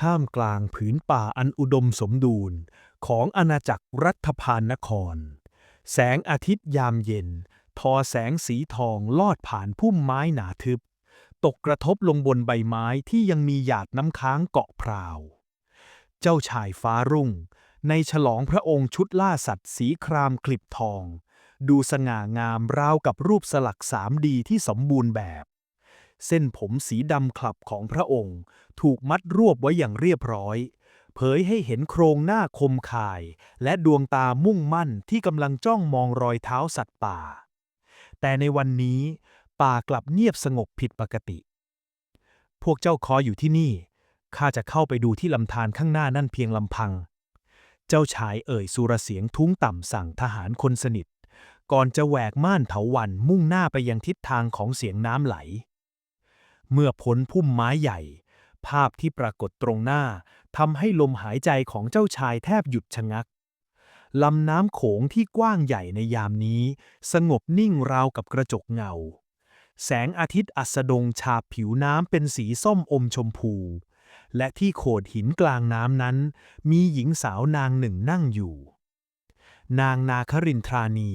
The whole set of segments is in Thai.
ท่ามกลางผืนป่าอันอุดมสมบูรณ์ของอาณาจักรรัฐพานนคร แสงอาทิตย์ยามเย็น ทอแสงสีทองลอดผ่านพุ่มไม้หนาทึบ ตกกระทบลงบนใบไม้ที่ยังมีหยาดน้ำค้างเกาะพราว เจ้าชายฟ้ารุ่ง ในฉลองพระองค์ชุดล่าสัตว์สีครามคลิบทอง ดูสง่างามราวกับรูปสลักสามดีที่สมบูรณ์แบบ เส้นผมสีดำคลับของพระองค์ ถูกมัดรวบไว้อย่างเรียบร้อย เผยให้เห็นโครงหน้าคมคาย และดวงตามุ่งมั่นที่กำลังจ้องมองรอยเท้าสัตว์ป่า แต่ในวันนี้ ป่ากลับเงียบสงบผิดปกติ พวกเจ้าคออยู่ที่นี่ข้าจะเข้าไปดูที่ลำธารข้างหน้านั่นเพียงลำพัง เจ้าชายเอ่ยสุรเสียงทุ้งต่ำสั่งทหารคนสนิท ก่อนจะแหวกม่านเถาวันมุ่งหน้าไปยังทิศทางของเสียงน้ำไหล เมื่อพ้นพุ่มไม้ใหญ่ ภาพที่ปรากฏตรงหน้าทำให้ลมหายใจของเจ้าชายแทบหยุดชะงักลำน้ำโขงที่กว้างใหญ่ในยามนี้ สงบนิ่งราวกับกระจกเงา แสงอาทิตย์อัสดงฉาบผิวน้ำเป็นสีส้มอมชมพู และที่โขดหินกลางน้ำนั้น มีหญิงสาวนางหนึ่งนั่งอยู่ นางนาครินทรานี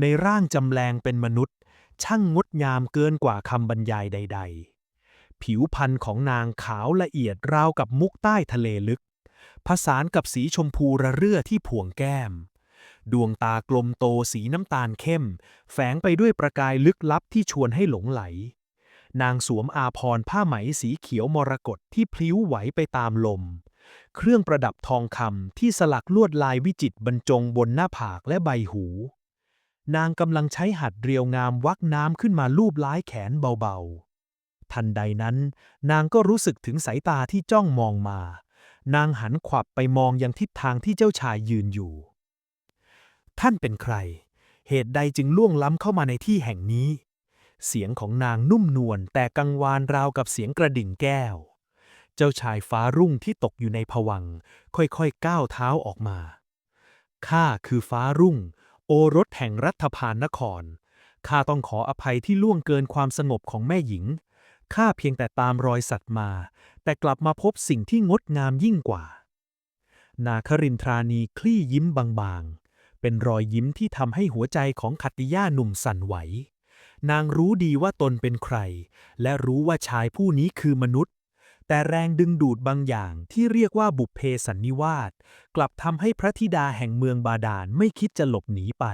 ในร่างจำแรงเป็นมนุษย์ ช่างงดงามเกินกว่าคำบรรยายใด ๆ ผิวพรรณของนางขาวละเอียดราวกับมุกใต้ทะเลลึก ผสานกับสีชมพูระเรื่อที่ผวงแก้ม ดวงตากลมโตสีน้ำตาลเข้ม แฝงไปด้วยประกายลึกลับที่ชวนให้หลงไหล นางสวมอาภรผ้าไหมสีเขียวมรกตที่พลิ้วไหวไปตามลม เครื่องประดับทองคำที่สลักลวดลายวิจิตรบรรจงบนหน้าผากและใบหูนางกำลังใช้หัดเรียวงามวักน้ำขึ้นมาลูบล้ายแขนเบาๆ ทันใดนั้น นางก็รู้สึกถึงสายตาที่จ้องมองมา นางหันขวับไปมองยังทิศทางที่เจ้าชายยืนอยู่ ท่านเป็นใคร เหตุใดจึงล่วงล้ำเข้ามาในที่แห่งนี้ เสียงของนางนุ่มนวลแต่กังวานราวกับเสียงกระดิ่งแก้ว เจ้าชายฟ้ารุ่งที่ตกอยู่ในผวังค์ค่อยๆก้าวเท้าออกมา ข้าคือฟ้ารุ่ง โอรสแห่งรัฐพานนครข้าต้องขออภัยที่ล่วงเกินความสงบของแม่หญิง ข้าเพียงแต่ตามรอยสัตว์มา แต่กลับมาพบสิ่งที่งดงามยิ่งกว่า นาครินทรานีคลี่ยิ้มบางๆ เป็นรอยยิ้มที่ทำให้หัวใจของขัตติยาหนุ่มสั่นไหว นางรู้ดีว่าตนเป็นใคร และรู้ว่าชายผู้นี้คือมนุษย์ แต่แรงดึงดูดบางอย่างที่เรียกว่าบุพเพสันนิวาสกลับทำให้พระธิดาแห่งเมืองบาดาลไม่คิดจะหลบหนีไป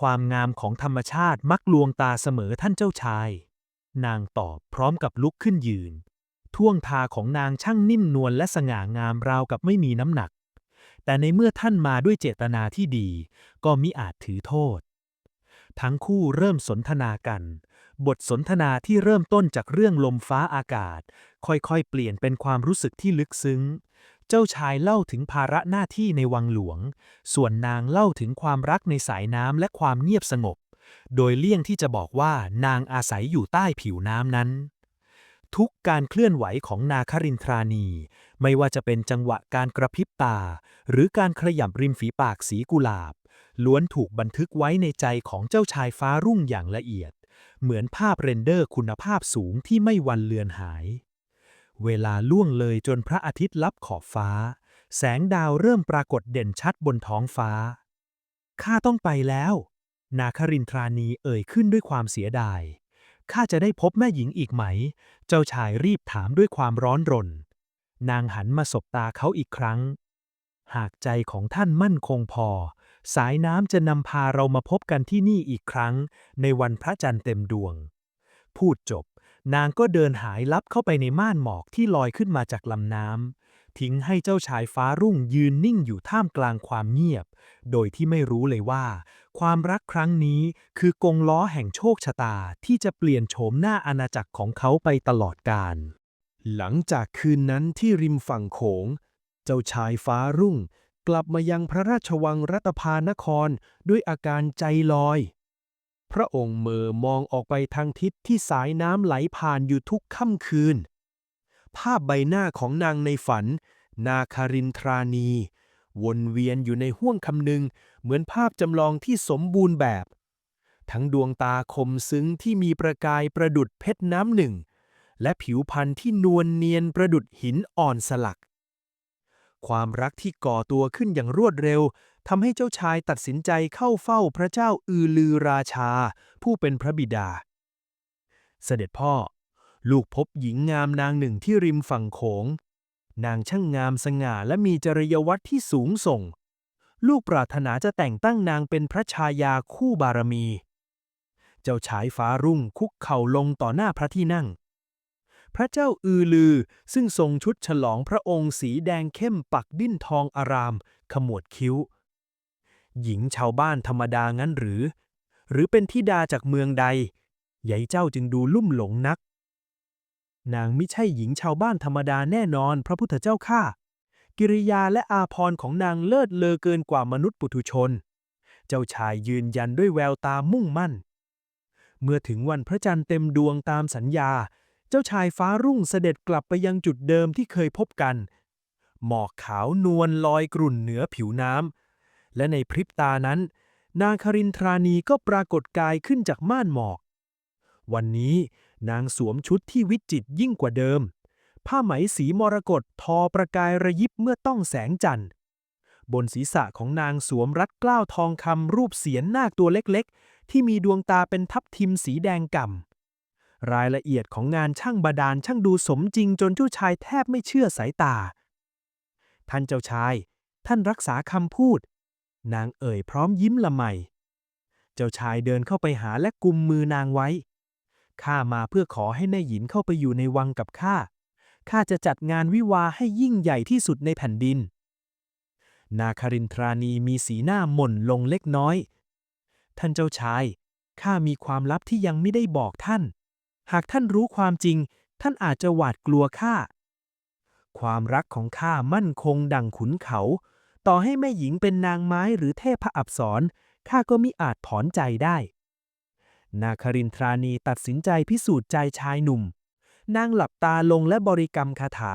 ความงามของธรรมชาติมักลวงตาเสมอท่านเจ้าชาย นางตอบพร้อมกับลุกขึ้นยืน ท่วงทาของนางช่างนิ่มนวลและสง่างามราวกับไม่มีน้ำหนัก แต่ในเมื่อท่านมาด้วยเจตนาที่ดี ก็มิอาจถือโทษ ทั้งคู่เริ่มสนทนากัน บทสนทนาที่เริ่มต้นจากเรื่องลมฟ้าอากาศ ค่อยๆ เปลี่ยนเป็นความรู้สึกที่ลึกซึ้ง เจ้าชายเล่าถึงภาระหน้าที่ในวังหลวง ส่วนนางเล่าถึงความรักในสายน้ำและความเงียบสงบ โดยเลี่ยงที่จะบอกว่านางอาศัยอยู่ใต้ผิวน้ำนั้น ทุกการเคลื่อนไหวของนาครินทรานี ไม่ว่าจะเป็นจังหวะการกระพริบตา หรือการขยับริมฝีปากสีกุหลาบ ล้วนถูกบันทึกไว้ในใจของเจ้าชายฟ้ารุ่งอย่างละเอียด เหมือนภาพเรนเดอร์คุณภาพสูงที่ไม่วันเลือนหาย เวลาล่วงเลยจนพระอาทิตย์ลับขอบฟ้า แสงดาวเริ่มปรากฏเด่นชัดบนท้องฟ้าข้าต้องไปแล้ว นาครินทรานีเอ่ยขึ้นด้วยความเสียดาย ข้าจะได้พบแม่หญิงอีกไหม เจ้าชายรีบถามด้วยความร้อนรน นางหันมาสบตาเขาอีกครั้ง หากใจของท่านมั่นคงพอ สายน้ำจะนำพาเรามาพบกันที่นี่อีกครั้ง ในวันพระจันทร์เต็มดวง พูดจบ นางก็เดินหายลับเข้าไปในม่านหมอกที่ลอยขึ้นมาจากลำน้ำ ทิ้งให้เจ้าชายฟ้ารุ่งยืนนิ่งอยู่ท่ามกลางความเงียบ โดยที่ไม่รู้เลยว่า ความรักครั้งนี้คือกงล้อแห่งโชคชะตาที่จะเปลี่ยนโฉมหน้าอาณาจักรของเขาไปตลอดกาลหลังจากคืนนั้นที่ริมฝั่งโขง เจ้าชายฟ้ารุ่ง กลับมายังพระราชวังรัตภานครด้วยอาการใจลอย พระองค์เมอมองออกไปทางทิศที่สายน้ำไหลผ่านอยู่ทุกค่ำคืน ภาพใบหน้าของนางในฝัน นาคารินทรานี วนเวียนอยู่ในห้วงคำนึง เหมือนภาพจำลองที่สมบูรณ์แบบ ทั้งดวงตาคมซึ้งที่มีประกายประดุดเพชรน้ำหนึ่ง และผิวพรรณที่นวลเนียนประดุดหินอ่อนสลัก ความรักที่ก่อตัวขึ้นอย่างรวดเร็วทำให้เจ้าชายตัดสินใจเข้าเฝ้าพระเจ้าอือลือราชา ผู้เป็นพระบิดา เสด็จพ่อ ลูกพบหญิงงามนางหนึ่งที่ริมฝั่งโขง นางช่างงามสง่าและมีจริยวัตรที่สูงส่ง ลูกปรารถนาจะแต่งตั้งนางเป็นพระชายาคู่บารมี เจ้าชายฟ้ารุ่งคุกเข่าลงต่อหน้าพระที่นั่ง พระเจ้าอือลือซึ่งทรงชุดฉลองพระองค์สีแดงเข้มปักดิ้นทองอาราม ขมวดคิ้ว หญิงชาวบ้านธรรมดางั้นหรือ หรือเป็นธิดาจากเมืองใดใหญ่เจ้าจึงดูลุ่มหลงนัก นางไม่ใช่หญิงชาวบ้านธรรมดาแน่นอนพระพุทธเจ้าข้ากิริยาและอาพรของนางเลิศเลอเกินกว่ามนุษย์ปุถุชน เจ้าชายยืนยันด้วยแววตามุ่งมั่น เมื่อถึงวันพระจันทร์เต็มดวงตามสัญญา เจ้าชายฟ้ารุ่งเสด็จกลับไปยังจุดเดิมที่เคยพบกัน หมอกขาวนวลลอยกรุ่นเหนือผิวน้ำ และในพริบตานั้น นางครินทรานีก็ปรากฏกายขึ้นจากม่านหมอก วันนี้ นางสวมชุดที่วิจิตยิ่งกว่าเดิม ผ้าไหมสีมรกตทอประกายระยิบเมื่อต้องแสงจันทร์ บนศีรษะของนางสวมรัดเกล้าทองคำรูปเสียนนาคตัวเล็กๆ ที่มีดวงตาเป็นทับทิมสีแดงก่ำ รายละเอียดของงานช่างบาดาลช่างดูสมจริงจนเจ้าชายแทบไม่เชื่อสายตา ท่านเจ้าชาย ท่านรักษาคำพูด นางเอ่ยพร้อมยิ้มละไมเจ้าชายเดินเข้าไปหาและกุมมือนางไว้ ข้ามาเพื่อขอให้แม่หญินเข้าไปอยู่ในวังกับข้า ข้าจะจัดงานวิวาให้ยิ่งใหญ่ที่สุดในแผ่นดิน นาคารินทรานีมีสีหน้าหม่นลงเล็กน้อย ท่านเจ้าชาย ข้ามีความลับที่ยังไม่ได้บอกท่าน หากท่านรู้ความจริง ท่านอาจจะหวาดกลัวข้า ความรักของข้ามั่นคงดังขุนเขา ต่อให้แม่หญิงเป็นนางไม้หรือเทพอับสรข้าก็มิอาจถอนใจได้ นาคารินทรานีตัดสินใจพิสูจน์ใจชายหนุ่ม นางหลับตาลงและบริกรรมคาถา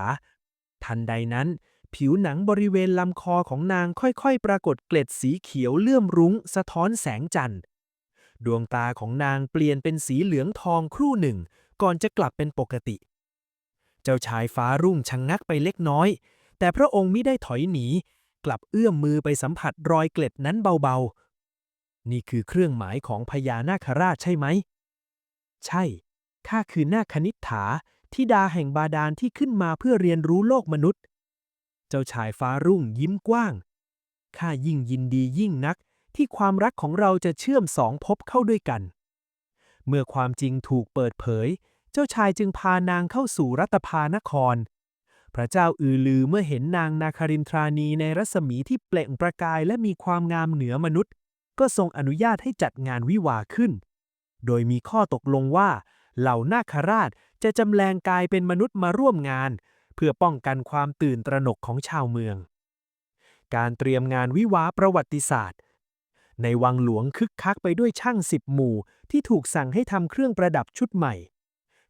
ทันใดนั้น ผิวหนังบริเวณลำคอของนางค่อยๆ ปรากฏเกล็ดสีเขียวเลื่อมรุ้ง สะท้อนแสงจันทร์ ดวงตาของนางเปลี่ยนเป็นสีเหลืองทองครู่หนึ่ง ก่อนจะกลับเป็นปกติ เจ้าชายฟ้ารุ่งชะงงักไปเล็กน้อย แต่พระองค์มิได้ถอยหนี กลับเอื้อมมือไปสัมผัสรอยเกล็ดนั้นเบาๆ นี่คือเครื่องหมายของพญานาคราชใช่ไหม ใช่ ข้าคือนาคคณิษฐาธิดาแห่งบาดาลที่ขึ้นมาเพื่อเรียนรู้โลกมนุษย์ เจ้าชายฟ้ารุ่งยิ้มกว้าง ข้ายิ่งยินดียิ่งนักที่ความรักของเราจะเชื่อมสองภพเข้าด้วยกัน เมื่อความจริงถูกเปิดเผย เจ้าชายจึงพานางเข้าสู่รัตภานคร พระเจ้าอือลือเมื่อเห็นนางนาคารินทรานีในรัศมีที่เปล่งประกายและมีความงามเหนือมนุษย์ ก็ทรงอนุญาตให้จัดงานวิวาขึ้น โดยมีข้อตกลงว่า เหล่านาคราชจะจำแรงกายเป็นมนุษย์มาร่วมงาน เพื่อป้องกันความตื่นตระหนกของชาวเมือง การเตรียมงานวิวาประวัติศาสตร์ ในวังหลวงคึกคักไปด้วยช่างสิบหมู่ ที่ถูกสั่งให้ทำเครื่องประดับชุดใหม่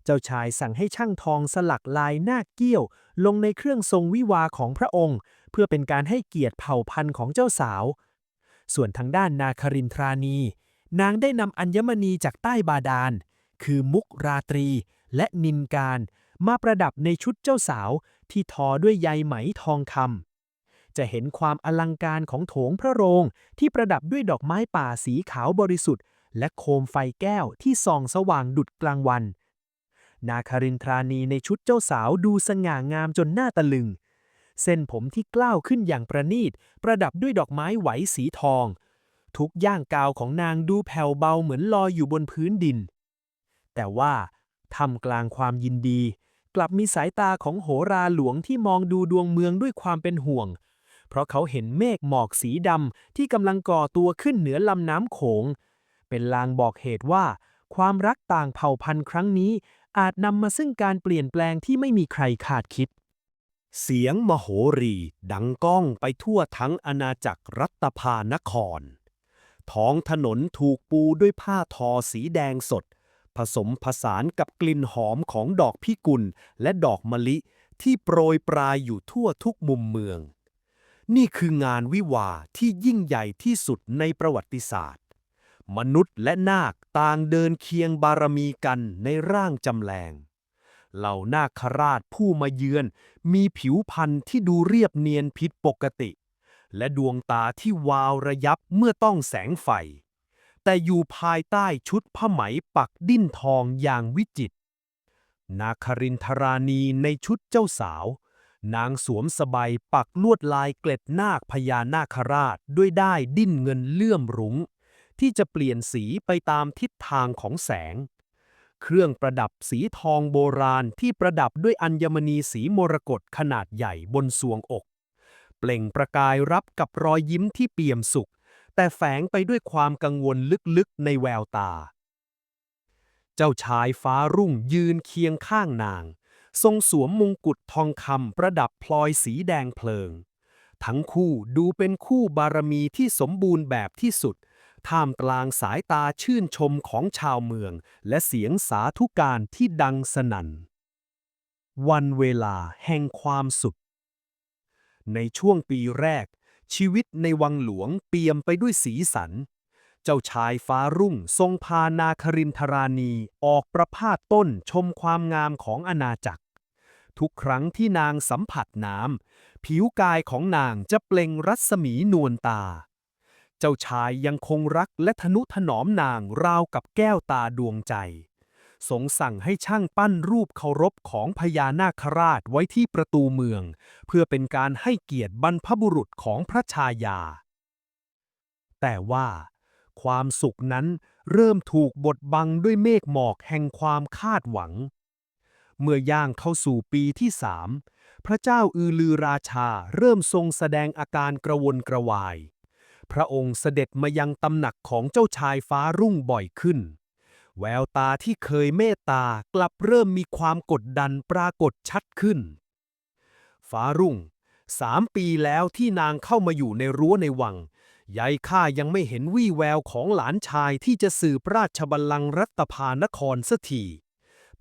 เจ้าชายสั่งให้ช่างทองสลักลายหน้าเกี้ยว ลงในเครื่องทรงวิวาของพระองค์ เพื่อเป็นการให้เกียรติเผ่าพันธุ์ของเจ้าสาว ส่วนทางด้านนาคารินทรานี นางได้นำอัญมณีจากใต้บาดาล คือมุกราตรี และนินการ มาประดับในชุดเจ้าสาวที่ทอด้วยใยไหมทองคำจะเห็นความอลังการของโถงพระโรงที่ประดับด้วยดอกไม้ป่าสีขาวบริสุทธิ์ และโคมไฟแก้วที่ส่องสว่างดุจกลางวัน นาคารินทรานีในชุดเจ้าสาวดูสง่างามจนหน้าตะลึง เส้นผมที่กล้าวขึ้นอย่างประณีต ประดับด้วยดอกไม้ไหวสีทอง ทุกย่างกาวของนางดูแผ่วเบาเหมือนลอยอยู่บนพื้นดิน แต่ว่าทำกลางความยินดี กลับมีสายตาของโหราหลวงที่มองดูดวงเมืองด้วยความเป็นห่วง เพราะเขาเห็นเมฆหมอกสีดำที่กำลังก่อตัวขึ้นเหนือลำน้ำโขง เป็นลางบอกเหตุว่า ความรักต่างเผ่าพันธุ์ครั้งนี้อาจนำมาซึ่งการเปลี่ยนแปลงที่ไม่มีใครคาดคิด เสียงมโหรีดังก้องไปทั่วทั้งอาณาจักรรัตภานคร ท้องถนนถูกปูด้วยผ้าทอสีแดงสด ผสมผสานกับกลิ่นหอมของดอกพิกุลและดอกมะลิที่โปรยปลายอยู่ทั่วทุกมุมเมือง นี่คืองานวิวาที่ยิ่งใหญ่ที่สุดในประวัติศาสตร์ มนุษย์และนาคต่างเดินเคียงบารมีกันในร่างจำแรง เหล่านาคราชผู้มาเยือน มีผิวพรรณที่ดูเรียบเนียนผิดปกติ และดวงตาที่วาวระยับเมื่อต้องแสงไฟ แต่อยู่ภายใต้ชุดผ้าไหมปักดิ้นทองอย่างวิจิตรนาครินทรานีในชุดเจ้าสาว นางสวมสบายปักลวดลายเกล็ดนาคพญานาคราชด้วยได้ดิ้นเงินเลื่อมรุง้ง ที่จะเปลี่ยนสีไปตามทิศทางของแสง เครื่องประดับสีทองโบราณที่ประดับด้วยอัญมณีสีมรกตขนาดใหญ่บนสวงอก เปล่งประกายรับกับรอยยิ้มที่เปี่ยมสุข แต่แฝงไปด้วยความกังวลลึกๆในแววตา เจ้าชายฟ้ารุ่งยืนเคียงข้างนาง ทรงสวมมงกุฎทองคำประดับพลอยสีแดงเพลิง ทั้งคู่ดูเป็นคู่บารมีที่สมบูรณ์แบบที่สุด ท่ามกลางสายตาชื่นชมของชาวเมือง และเสียงสาธุการที่ดังสนั่น วันเวลาแห่งความสุข ในช่วงปีแรก ชีวิตในวังหลวงเปี่ยมไปด้วยสีสัน เจ้าชายฟ้ารุ่งทรงพานาครินทรานีออกประพาสต้นชมความงามของอาณาจักร ทุกครั้งที่นางสัมผัสน้ำผิวกายของนางจะเปล่งรัศมีนวลตา เจ้าชายยังคงรักและทนุถนอมนางราวกับแก้วตาดวงใจ ทรงสั่งให้ช่างปั้นรูปเคารพของพญานาคราชไว้ที่ประตูเมือง เพื่อเป็นการให้เกียรติบรรพบุรุษของพระชายา แต่ว่าความสุขนั้นเริ่มถูกบดบังด้วยเมฆหมอกแห่งความคาดหวัง เมื่อย่างเข้าสู่ปีที่สามพระเจ้าอือลือราชาเริ่มทรงแสดงอาการกระวนกระวาย พระองค์เสด็จมายังตำหนักของเจ้าชายฟ้ารุ่งบ่อยขึ้น แววตาที่เคยเมตตากลับเริ่มมีความกดดันปรากฏชัดขึ้น ฟ้ารุ่ง สามปีแล้วที่นางเข้ามาอยู่ในรั้วในวังยายข้ายังไม่เห็นวี่แววของหลานชายที่จะสืบราชบัลลังก์รัตภานครสักที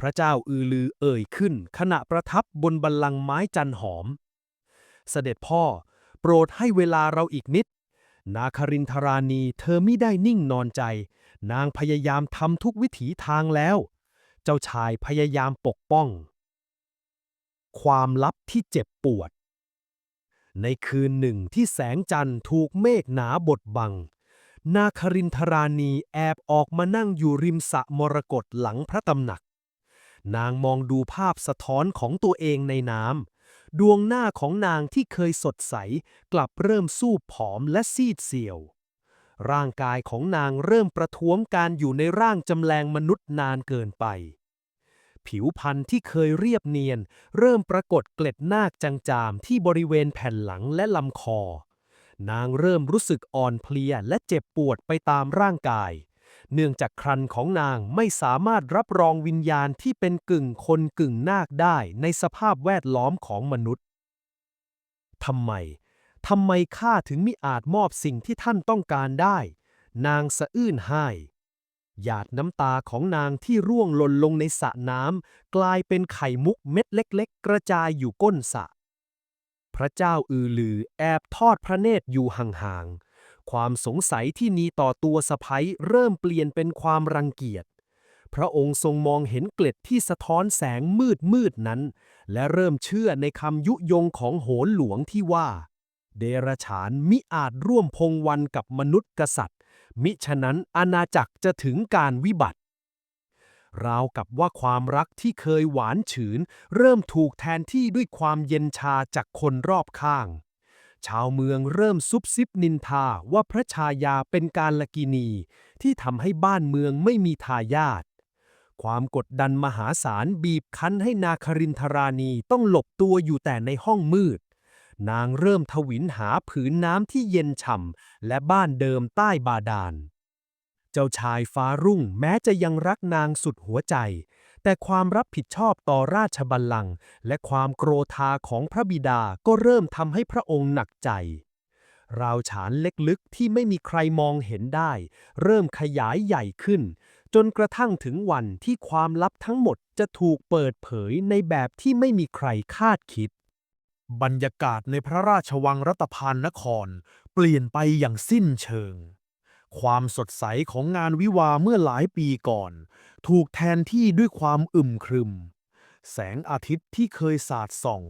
พระเจ้าอือลือเอ่ยขึ้น ขณะประทับบนบัลลังก์ไม้จันหอม เสด็จพ่อ โปรดให้เวลาเราอีกนิด นาครินทรานีเธอไม่ได้นิ่งนอนใจ นางพยายามทำทุกวิถีทางแล้ว เจ้าชายพยายามปกป้อง ความลับที่เจ็บปวด ในคืนหนึ่งที่แสงจันทร์ถูกเมฆหนาบดบัง นาครินทรานีแอบออกมานั่งอยู่ริมสระมรกตหลังพระตำหนัก นางมองดูภาพสะท้อนของตัวเองในน้ำ ดวงหน้าของนางที่เคยสดใส กลับเริ่มสูบผอมและซีดเซียว ร่างกายของนางเริ่มประท้วงการอยู่ในร่างจำแรงมนุษย์นานเกินไป ผิวพรรณที่เคยเรียบเนียน เริ่มปรากฏเกล็ดนาคจางๆที่บริเวณแผ่นหลังและลำคอ นางเริ่มรู้สึกอ่อนเพลียและเจ็บปวดไปตามร่างกาย เนื่องจากครันของนางไม่สามารถรับรองวิญญาณที่เป็นกึ่งคนกึ่งนาคได้ในสภาพแวดล้อมของมนุษย์ทำไม ทำไมข้าถึงมิอาจมอบสิ่งที่ท่านต้องการได้ นางสะอื้นไห้หยาดน้ำตาของนางที่ร่วงหล่นลงในสระน้ำกลายเป็นไข่มุกเม็ดเล็ก ๆ กระจายอยู่ก้นสระพระเจ้าอือลือแอบทอดพระเนตรอยู่ห่างๆ ความสงสัยที่มีต่อตัวสะพ้ยเริ่มเปลี่ยนเป็นความรังเกียจ พระองค์ทรงมองเห็นเกล็ดที่สะท้อนแสงมืดมืดๆนั้น และเริ่มเชื่อในคำยุยงของโหนหลวงที่ว่า เดรฉานมิอาจร่วมพงวันกับมนุษย์กษัตริย์ มิฉะนั้นอาณาจักรจะถึงการวิบัติราวกับว่าความรักที่เคยหวานฉืน เริ่มถูกแทนที่ด้วยความเย็นชาจากคนรอบข้าง ชาวเมืองเริ่มซุบซิบนินทาว่าพระชายาเป็นการลกินี ที่ทำให้บ้านเมืองไม่มีทายาทความกดดันมหาศาลบีบคั้นให้นาครินทรานีต้องหลบตัวอยู่แต่ในห้องมืด นางเริ่มทวินหาผืนน้ำที่เย็นฉ่ำและบ้านเดิมใต้บาดาล เจ้าชายฟ้ารุ่งแม้จะยังรักนางสุดหัวใจ แต่ความรับผิดชอบต่อราชบัลลังก์และความโกรธาของพระบิดาก็เริ่มทำให้พระองค์หนักใจ ราวฉานเล็กลึกที่ไม่มีใครมองเห็นได้ เริ่มขยายใหญ่ขึ้น จนกระทั่งถึงวันที่ความลับทั้งหมดจะถูกเปิดเผยในแบบที่ไม่มีใครคาดคิด บรรยากาศในพระราชวังรัตพานนคร เปลี่ยนไปอย่างสิ้นเชิง ความสดใสของงานวิวาห์เมื่อหลายปีก่อน ถูกแทนที่ด้วยความอึมครึม แสงอาทิตย์ที่เคยสาดส่อง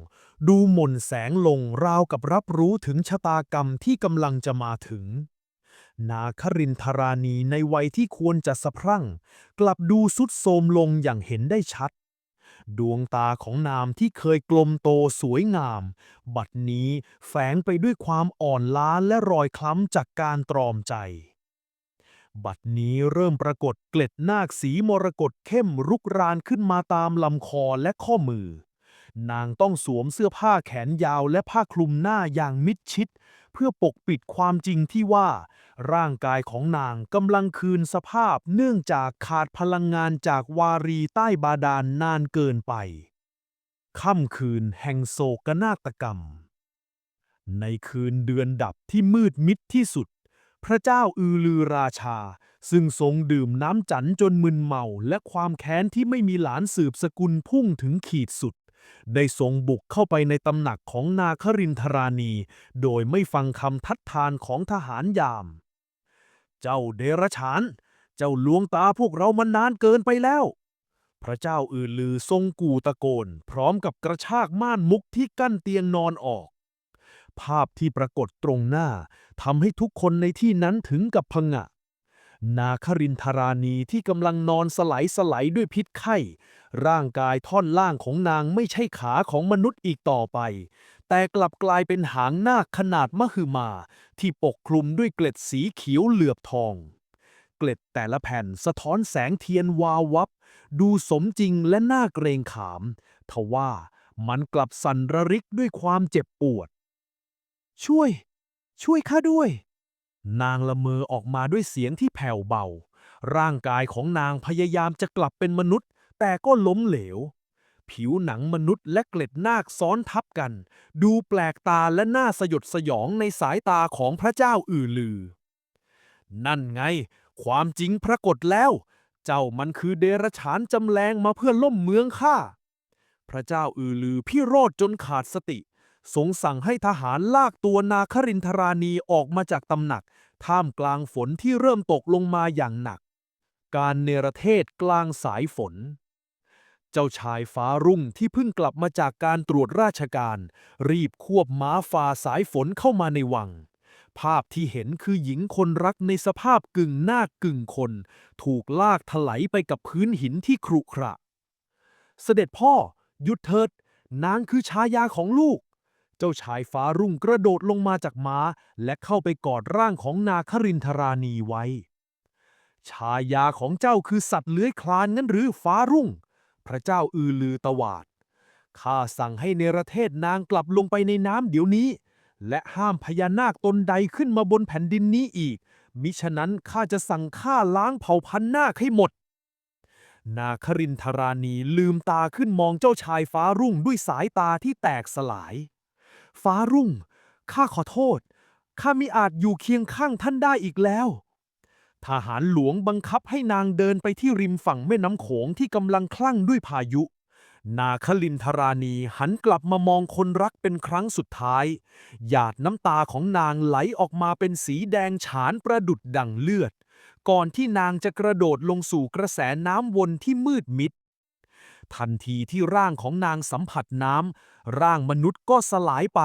ดูหม่นแสงลงราวกับรับรู้ถึงชะตากรรมที่กำลังจะมาถึง นาครินทรานีในวัยที่ควรจะสะพรั่ง กลับดูสุดโทรมลงอย่างเห็นได้ชัด ดวงตาของนามที่เคยกลมโตสวยงาม บัดนี้แฝงไปด้วยความอ่อนล้าและรอยคล้ำจากการตรอมใจ บัดนี้เริ่มปรากฏเกล็ดนาคสีมรกตเข้มรุกรานขึ้นมาตามลำคอและข้อมือ นางต้องสวมเสื้อผ้าแขนยาวและผ้าคลุมหน้าอย่างมิดชิด เพื่อปกปิดความจริงที่ว่า ร่างกายของนางกำลังคืนสภาพเนื่องจากขาดพลังงานจากวารีใต้บาดาลนานเกินไป ค่ำคืนแห่งโศกนาฏกรรม ในคืนเดือนดับที่มืดมิดที่สุด พระเจ้าอือลือราชา ซึ่งทรงดื่มน้ำจันจนมึนเมาและความแค้นที่ไม่มีหลานสืบสกุลพุ่งถึงขีดสุด ได้ทรงบุกเข้าไปในตำหนักของนาครินทรานีโดยไม่ฟังคำทัดทานของทหารยาม เจ้าเดรฉาน เจ้าลวงตาพวกเรามานานเกินไปแล้ว พระเจ้าอื่นลือทรงกู่ตะโกน พร้อมกับกระชากม่านมุกที่กั้นเตียงนอนออก ภาพที่ปรากฏตรงหน้าทำให้ทุกคนในที่นั้นถึงกับพงะ นาครินทรานีที่กำลังนอนสไลด์สไลด์ด้วยพิษไข้ ร่างกายท่อนล่างของนางไม่ใช่ขาของมนุษย์อีกต่อไป แต่กลับกลายเป็นหางนาคขนาดมหึมา ที่ปกคลุมด้วยเกล็ดสีเขียวเหลือบทอง เกล็ดแต่ละแผ่นสะท้อนแสงเทียนวาววับ ดูสมจริงและน่าเกรงขาม ทว่ามันกลับสั่นระริกด้วยความเจ็บปวด ช่วย ช่วยข้าด้วย นางละเมอออกมาด้วยเสียงที่แผ่วเบา ร่างกายของนางพยายามจะกลับเป็นมนุษย์ แต่ก็ล้มเหลว ผิวหนังมนุษย์และเกล็ดนาคซ้อนทับกัน ดูแปลกตาและน่าสยดสยองในสายตาของพระเจ้าอือลือ นั่นไง ความจริงปรากฏแล้ว เจ้ามันคือเดรัจฉานจำแรงมาเพื่อล่มเมืองข้าพระเจ้าอือลือพี่โรธจนขาดสติ ทรงสั่งให้ทหารลากตัวนาครินทรานีออกมาจากตำหนัก ท่ามกลางฝนที่เริ่มตกลงมาอย่างหนัก การเนรเทศกลางสายฝน เจ้าชายฟ้ารุ่งที่เพิ่งกลับมาจากการตรวจราชการ รีบควบม้าฝ่าสายฝนเข้ามาในวังภาพที่เห็นคือหญิงคนรักในสภาพกึ่งหน้ากึ่งคน ถูกลากถลายไปกับพื้นหินที่ครุขระ เสด็จพ่อ หยุดเถิด นางคือชายาของลูก เจ้าชายฟ้ารุ่งกระโดดลงมาจากม้า และเข้าไปกอดร่างของนาครินทรานีไว้ ชายาของเจ้าคือสัตว์เลื้อยคลานงั้นหรือฟ้ารุ่ง พระเจ้าอือลือตวาด ข้าสั่งให้เนรเทศนางกลับลงไปในน้ำเดี๋ยวนี้ และห้ามพญานาคตนใดขึ้นมาบนแผ่นดินนี้อีก มิฉะนั้นข้าจะสั่งฆ่าล้างเผ่าพันธุ์นาคให้หมดนาครินทรานีลืมตาขึ้นมองเจ้าชายฟ้ารุ่งด้วยสายตาที่แตกสลาย ฟ้ารุ่ง ข้าขอโทษ ข้ามิอาจอยู่เคียงข้างท่านได้อีกแล้ว ทหารหลวงบังคับให้นางเดินไปที่ริมฝั่งแม่น้ำโขงที่กำลังคลั่งด้วยพายุ นาคลินทรานีหันกลับมามองคนรักเป็นครั้งสุดท้าย หยาดน้ำตาของนางไหลออกมาเป็นสีแดงฉานประดุดดังเลือด ก่อนที่นางจะกระโดดลงสู่กระแสน้ำวนที่มืดมิด ทันทีที่ร่างของนางสัมผัสน้ำ ร่างมนุษย์ก็สลายไป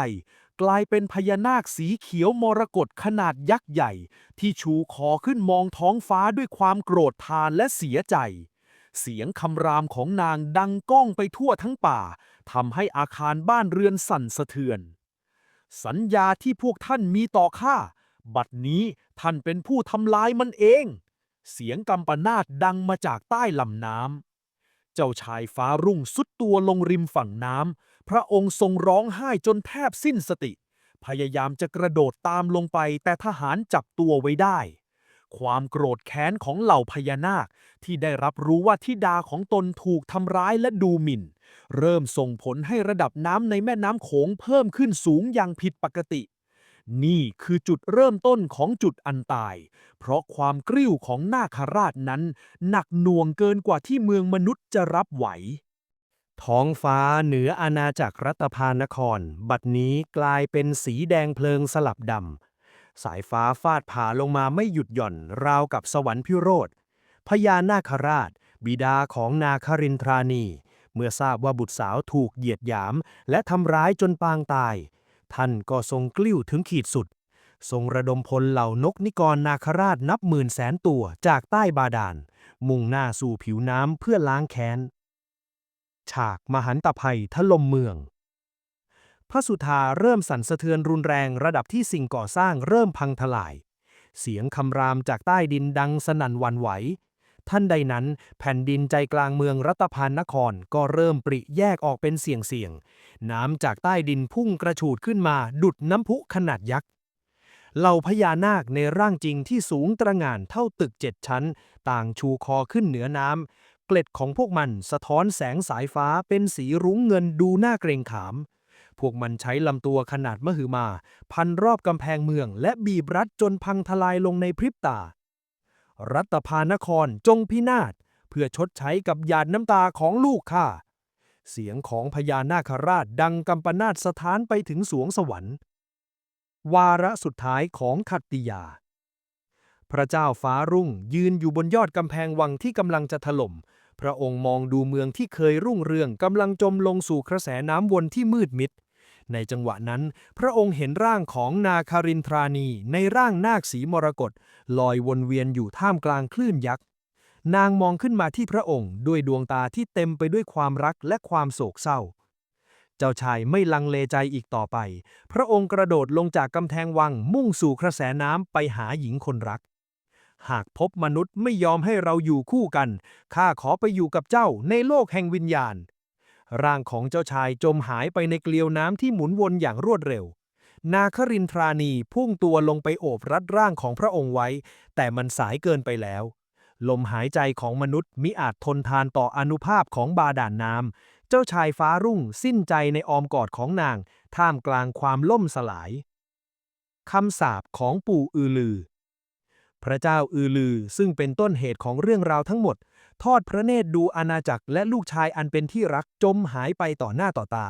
กลายเป็นพญานาคสีเขียวมรกตขนาดยักษ์ใหญ่ ที่ชูคอขึ้นมองท้องฟ้าด้วยความโกรธทานและเสียใจ เสียงคำรามของนางดังก้องไปทั่วทั้งป่าทำให้อาคารบ้านเรือนสั่นสะเทือน สัญญาที่พวกท่านมีต่อข้าบัดนี้ท่านเป็นผู้ทำลายมันเอง เสียงกำปนาตดังมาจากใต้ลำน้ำ เจ้าชายฟ้ารุ่งสุดตัวลงริมฝั่งน้ำ พระองค์ทรงร้องไห้จนแทบสิ้นสติ พยายามจะกระโดดตามลงไปแต่ทหารจับตัวไว้ได้ ความโกรธแค้นของเหล่าพญานาคที่ได้รับรู้ว่าธิดาของตนถูกทำร้ายและดูหมิ่น เริ่มส่งผลให้ระดับน้ำในแม่น้ำโขงเพิ่มขึ้นสูงอย่างผิดปกติ นี่คือจุดเริ่มต้นของจุดอันตาย เพราะความกริ้วของนาคราชนั้น หนักหน่วงเกินกว่าที่เมืองมนุษย์จะรับไหว ท้องฟ้าเหนืออาณาจักรรัตภานคร บัดนี้กลายเป็นสีแดงเพลิงสลับดำ สายฟ้าฟาดผ่าลงมาไม่หยุดหย่อน ราวกับสวรรค์พิโรธ พญานาคราช บิดาของนาครินทรานี เมื่อทราบว่าบุตรสาวถูกเหยียดหยาม และทำร้ายจนปางตาย ท่านก็ทรงกลิ้วถึงขีดสุด ทรงระดมพลเหล่านกนิกรนาคราชนับหมื่นแสนตัวจากใต้บาดาล มุ่งหน้าสู่ผิวน้ำเพื่อล้างแค้น ฉากมหันตภัยถล่มเมือง พระสุธาเริ่มสั่นสะเทือนรุนแรงระดับที่สิ่งก่อสร้างเริ่มพังทลาย เสียงคำรามจากใต้ดินดังสนั่นวันไหว ท่านใดนั้น แผ่นดินใจกลางเมืองรัตพานนครก็เริ่มปริแยกออกเป็นเสี่ยงเสียงๆน้ำจากใต้ดินพุ่งกระฉูดขึ้นมาดุดน้ำพุขนาดยักษ์เหล่าพญานาคในร่างจริงที่สูงตระหง่านเท่าตึกเจ็ดชั้น ต่างชูคอขึ้นเหนือน้ำเกล็ดของพวกมันสะท้อนแสงสายฟ้าเป็นสีรุ้งเงินดูน่าเกรงขาม พวกมันใช้ลำตัวขนาดมหึมา พันรอบกำแพงเมืองและบีบรัดจนพังทลายลงในพริบตา รัตพานครจงพินาศเพื่อชดใช้กับหยาดน้ำตาของลูกข้า เสียงของพญานาคราชดังกำปนาตสถานไปถึงสวงสวรรค์ วาระสุดท้ายของขัตติยา พระเจ้าฟ้ารุ่งยืนอยู่บนยอดกำแพงวังที่กำลังจะถล่ม พระองค์มองดูเมืองที่เคยรุ่งเรืองกำลังจมลงสู่กระแสน้ำวนที่มืดมิด ในจังหวะนั้น พระองค์เห็นร่างของนาคารินทรานีในร่างนาคสีมรกตลอยวนเวียนอยู่ท่ามกลางคลื่นยักษ์ นางมองขึ้นมาที่พระองค์ด้วยดวงตาที่เต็มไปด้วยความรักและความโศกเศร้า เจ้าชายไม่ลังเลใจอีกต่อไป พระองค์กระโดดลงจากกำแพงวังมุ่งสู่กระแสน้ำไปหาหญิงคนรักหากพบมนุษย์ไม่ยอมให้เราอยู่คู่กัน ข้าขอไปอยู่กับเจ้าในโลกแห่งวิญญาณ ร่างของเจ้าชายจมหายไปในเกลียวน้ำที่หมุนวนอย่างรวดเร็ว นาครินทรานีพุ่งตัวลงไปโอบรัดร่างของพระองค์ไว้ แต่มันสายเกินไปแล้ว ลมหายใจของมนุษย์มิอาจทนทานต่ออนุภาพของบาดาลน้ำ เจ้าชายฟ้ารุ่งสิ้นใจในออมกอดของนาง ท่ามกลางความล่มสลายคำสาปของปู่อือลือ พระเจ้าอือลือซึ่งเป็นต้นเหตุของเรื่องราวทั้งหมด ทอดพระเนตรดูอาณาจักรและลูกชายอันเป็นที่รักจมหายไปต่อหน้าต่อตา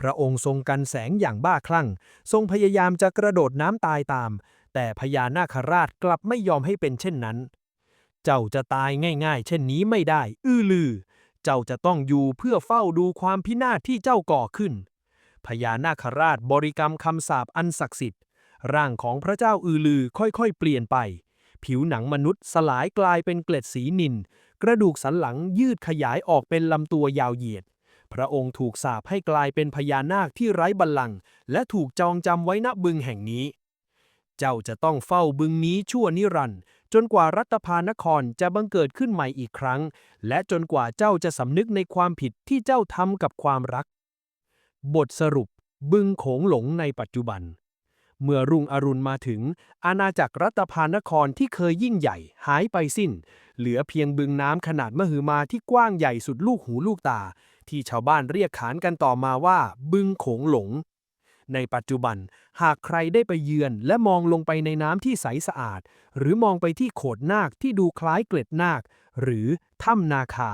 พระองค์ทรงกันแสงอย่างบ้าคลั่ง ทรงพยายามจะกระโดดน้ำตายตาม แต่พญานาคราชกลับไม่ยอมให้เป็นเช่นนั้น เจ้าจะตายง่ายๆ เช่นนี้ไม่ได้ อื้อลือ เจ้าจะต้องอยู่เพื่อเฝ้าดูความพินาศที่เจ้าก่อขึ้น พญานาคราชบริกรรมคำสาปอันศักดิ์สิทธิ์ ร่างของพระเจ้าอือลือค่อยๆ เปลี่ยนไป ผิวหนังมนุษย์สลายกลายเป็นเกล็ดสีนิน กระดูกสันหลังยืดขยายออกเป็นลำตัวยาวเหยียด พระองค์ถูกสาปให้กลายเป็นพญานาคที่ไร้บัลลังก์และถูกจองจำไว้ณบึงแห่งนี้ เจ้าจะต้องเฝ้าบึงนี้ชั่วนิรันดร์จนกว่ารัตพานครจะบังเกิดขึ้นใหม่อีกครั้ง และจนกว่าเจ้าจะสำนึกในความผิดที่เจ้าทำกับความรัก บทสรุป บึงโขงหลงในปัจจุบัน เมื่อรุ่งอรุณมาถึง อาณาจักรรัตพานครที่เคยยิ่งใหญ่หายไปสิ้น เหลือเพียงบึงน้ำขนาดมหึมาที่กว้างใหญ่สุดลูกหูลูกตา ที่ชาวบ้านเรียกขานกันต่อมาว่า บึงโขงหลง ในปัจจุบันหากใครได้ไปเยือนและมองลงไปในน้ำที่ใสสะอาด หรือมองไปที่โขดนาคที่ดูคล้ายเกล็ดนาค หรือถ้ำนาคา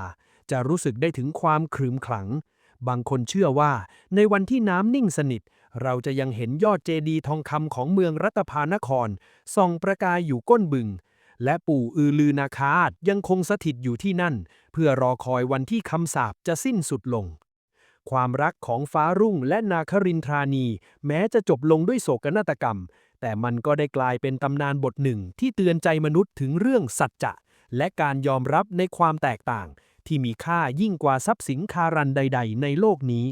จะรู้สึกได้ถึงความขรึมขลัง บางคนเชื่อว่า ในวันที่น้ำนิ่งสนิท เราจะยังเห็นยอดเจดีย์ทองคำของเมืองรัตพานคร ส่องประกายอยู่ก้นบึง และปู่อือลือนาคาตยังคงสถิตอยู่ที่นั่น เพื่อรอคอยวันที่คำสาปจะสิ้นสุดลง ความรักของฟ้ารุ่งและนาครินทรานี แม้จะจบลงด้วยโศกนาฏกรรม แต่มันก็ได้กลายเป็นตำนานบทหนึ่งที่เตือนใจมนุษย์ถึงเรื่องสัจจะและการยอมรับในความแตกต่าง ที่มีค่ายิ่งกว่าทรัพย์สินคารันใด ๆ ในโลกนี้